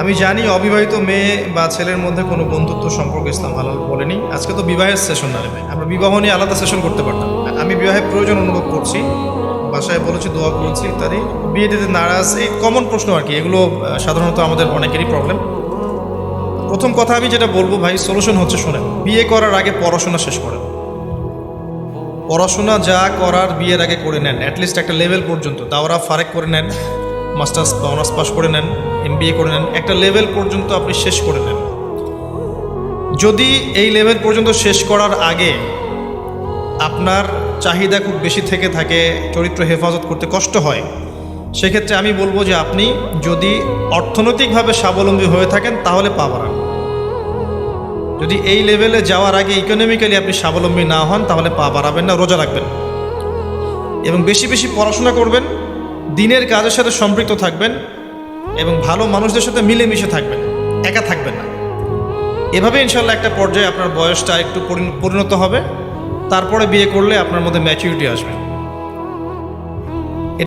আমি জানি অবিবাহিত মেয়ে বা ছেলের মধ্যে কোনো বন্ধুত্ব সম্পর্ক ইসলাম হালাল বলেনি। আজকে তো বিবাহের সেশন না নেবে আমরা বিবাহ নিয়ে আলাদা সেশন করতে পারতাম আমি বিবাহের প্রয়োজন অনুভব করছি। বাসায় বলেছি, দোয়া করেছি, ইত্যাদি। বিয়ে দিতে নারাজ, এই কমন প্রশ্ন আর কি। এগুলো সাধারণত আমাদের অনেকেরই প্রবলেম প্রথম কথা আমি যেটা বলব ভাই সলিউশন হচ্ছে শোনেন, বিয়ে করার আগে পড়াশোনা শেষ করেন। পড়াশোনা যা করার বিয়ের আগে করে নেন অ্যাটলিস্ট একটা লেভেল পর্যন্ত, দাওরা ফারেক করে নেন। মাস্টার্স বা অনার্স পাস করে নেন এম করে নেন, একটা লেভেল পর্যন্ত আপনি শেষ করে নেন। যদি এই লেভেল পর্যন্ত শেষ করার আগে আপনার চাহিদা খুব বেশি থেকে থাকে, চরিত্র হেফাজত করতে কষ্ট হয়, সেক্ষেত্রে আমি বলব যে আপনি যদি অর্থনৈতিকভাবে স্বাবলম্বী হয়ে থাকেন, তাহলে পা বাড়ান। যদি এই লেভেলে যাওয়ার আগে ইকোনমিক্যালি আপনি স্বাবলম্বী না হন, তাহলে পা বাড়াবেন না, রোজা রাখবেন। এবং বেশি বেশি পড়াশোনা করবেন দিনের কাজের সাথে সম্পৃক্ত থাকবেন এবং ভালো মানুষদের সাথে মিলেমিশে থাকবেন, একা থাকবেন না। এভাবে ইনশাল্লাহ একটা পর্যায়ে আপনার বয়সটা একটু পরিণ- পরিণত হবে। তারপরে বিয়ে করলে আপনার মধ্যে ম্যাচুরিটি আসবে।